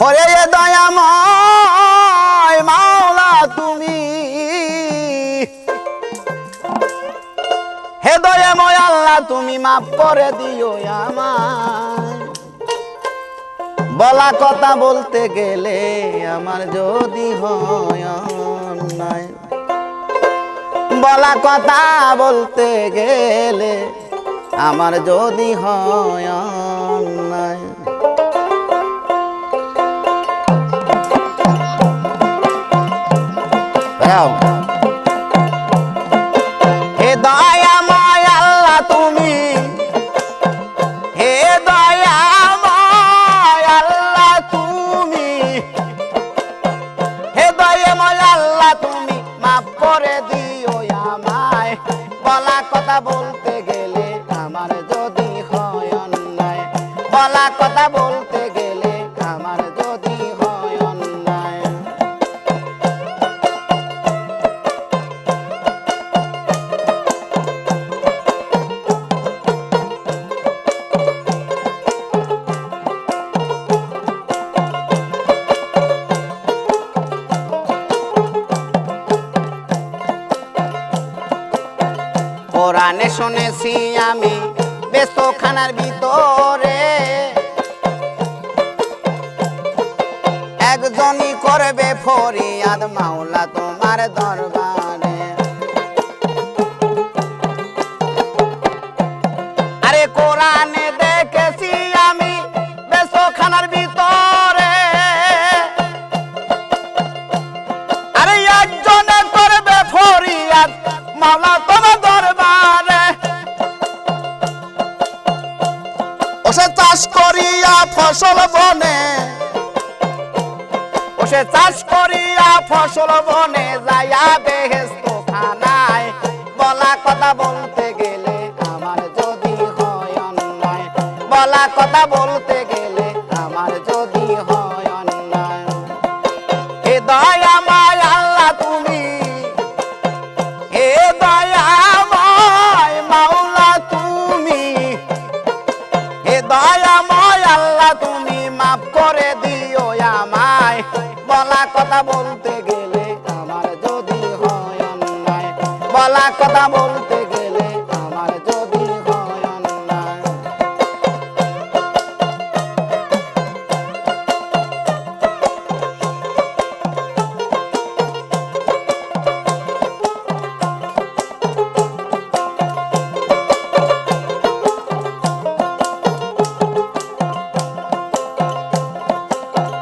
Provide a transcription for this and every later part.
হরে দয়াময় মাওলা তুমি। হে দয়াময় আল্লাহ, তুমি মাফ করে দিও আমায়। বলা কথা বলতে গেলে আমার যদি হয় অন্যায়। বলা কথা বলতে গেলে আমার যদি হয় অন্যায়। দাও। হে দয়াময় আল্লাহ তুমি। হে দয়াময় আল্লাহ তুমি। হে দয়াময় আল্লাহ তুমি। মাফ করে দিও আমায়। বলা কথা বলতে গেলে আমার যদি হয় অন্যায়। বলা কথা বলতে কোরআনে শুনেছি আমি ব্যস্ত খানার ভিতরে। একজনই করবে ফরিয়াদ মাওলা তোমার দরবারে। আরে কোরআনে ওসে চাষ করিয়া ফসল বনে। ওসে চাষ করিয়া ফসল বনে যাইয়া বেহেস্ত খানায় বলা কথা বলতে গেলে আমার যদি হয় অন্যায়। বলা কথা কথা বলতে গেলে আমার যদি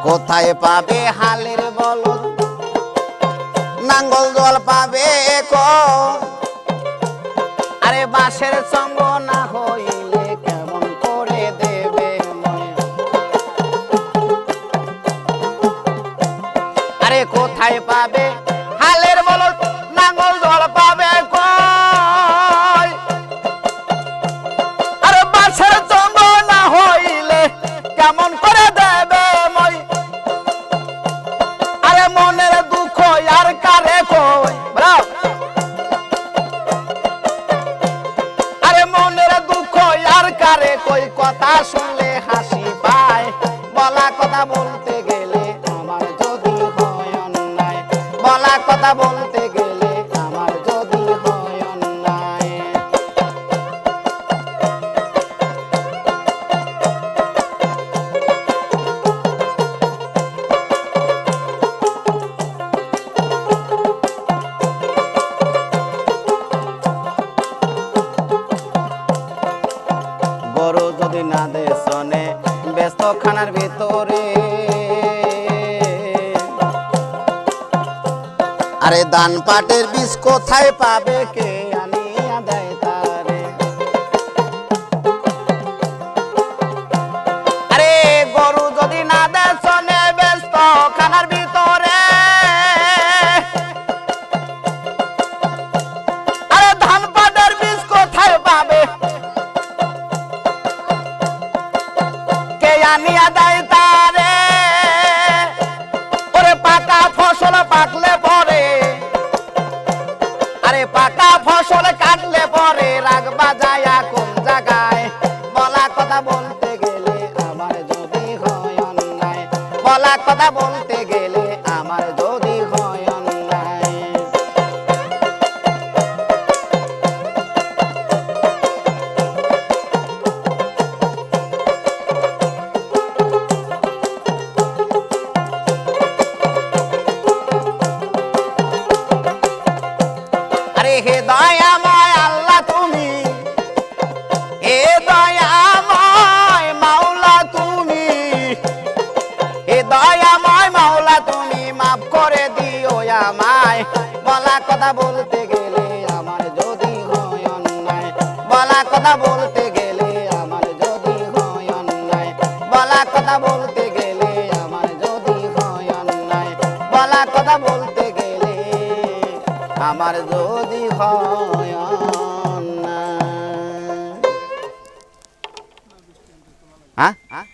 কোথায় পাবে হালের বলদ? নাঙ্গল জল পাবে ক বাঁশের সঙ্গ না হইলে কেমন করে দেবে? আরে কোথায় পাবে হালের বলদ কথা শুনলে? খানার ভেতরে। আরে দান পাটের বীজ কোথায় পাবে কে? আনিয়া দেয় তারে। ওরে পাকা ফসল পাকলে পরে। আরে পাকা ফসল কাটলে পরে রাগ বাজায় কোন জায়গায়? বলা কথা বলতে গেলে আমার যদি হয় অন্যায়। বলা কথা বলা কথা বলতে গেলে আমার যদি হয় অন্যায়। বলা কথা বলতে গেলে আমার যদি হয় অন্যায়। বলা কথা বলতে গেলে আমার যদি হয় হ্যাঁ হ্যাঁ?